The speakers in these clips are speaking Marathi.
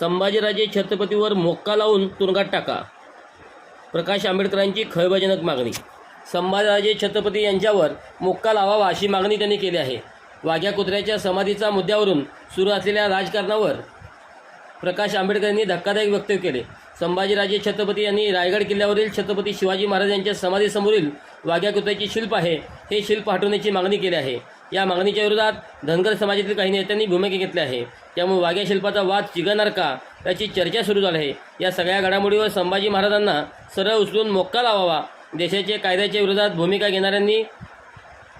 संभाजीराजे छत्रपतीवर मोक्का लावून तुरुंगात टाका. प्रकाश आंबेडकरांची खळबळजनक मागणी. संभाजीराजे छत्रपती यांच्यावर मोक्का लावावा अशी मागणी त्यांनी केली आहे. वाघ्या कुत्र्याच्या समाधीचा मुद्द्यावरून सुरू असलेल्या राजकारणावर प्रकाश आंबेडकर यांनी धक्कादायक वक्तव्य केले. संभाजीराजे छत्रपती यांनी रायगड किल्ल्यावरील छत्रपती शिवाजी महाराज यांच्या समाधीसमोरील वाघ्या कुत्र्याचे शिल्प आहे हे शिल्प हटवण्याची मागणी केली आहे. या मागणीच्या विरोधात धनगर समाजातील काही नेत्यांनी भूमिका घेतली आहे. त्यामुळे वाघ्या शिल्पाचा वाद चिघळणार का? याची चर्चा सुरू झाली आहे. या सगळ्या घडामोडीवर संभाजी महाराजांना सरळ उचलून मोक्का लावावा. देशाच्या कायद्याच्या विरोधात भूमिका घेणाऱ्यांनी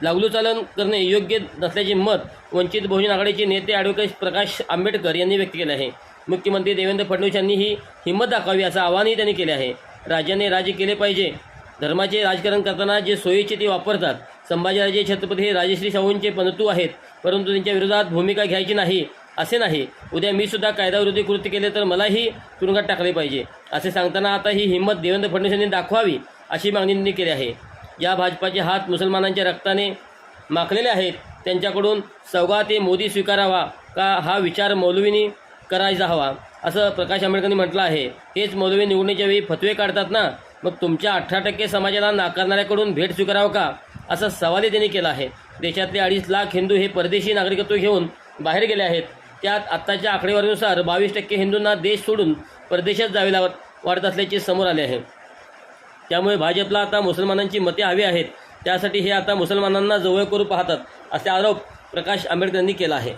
लागलूचालन करणे योग्य नसल्याचे मत वंचित बहुजन आघाडीचे नेते ॲडव्होकेट प्रकाश आंबेडकर यांनी व्यक्त केले आहे. मुख्यमंत्री देवेंद्र फडणवीस यांनी ही हिंमत दाखवावी असं आवाहनही त्यांनी केले आहे. राज्याने राज्य केले पाहिजे. धर्माचे राजकारण करताना जे सोयीचे ते वापरतात. संभाजीराजे छत्रपती हे राजश्री शाहूंचे पंतू आहेत परंतु त्यांच्या विरोधात भूमिका घ्यायची नाही असे नाही. उद्या मी सुद्धा कायदाविरोधी कृत्य केले तर मलाही तुरुंगात टाकले पाहिजे असे सांगताना आता ही हिंमत देवेंद्र फडणवीस यांनी दाखवावी अशी मागणी त्यांनी केली आहे. या भाजपाचे हात मुसलमानांच्या रक्ताने माखलेले आहेत. त्यांच्याकडून सौगा ते मोदी स्वीकारावा का हा विचार मौलवींनी करायचा हवा असं प्रकाश आंबेडकरांनी म्हटलं आहे. हेच मौलवी निवडणुकीच्या वेळी फतवे काढतात ना? मग तुमच्या अठरा टक्के समाजाला नाकारणाऱ्याकडून भेट स्वीकारावं का? असा सवालही त्यांनी केला आहे. देशातले अडीच लाख हिंदू हे परदेशी नागरिकत्व घेऊन बाहेर गेले आहेत. त्यात आत्ताच्या आकडेवारीनुसार बावीस टक्के हिंदूंना देश सोडून परदेशात जावे लावत वाढत असल्याचे समोर आले आहे. त्यामुळे भाजपला आता मुसलमानांची मते हवी आहेत. त्यासाठी हे आता मुसलमानांना जवळ करू पाहतात असे आरोप प्रकाश आंबेडकर यांनी केला आहे.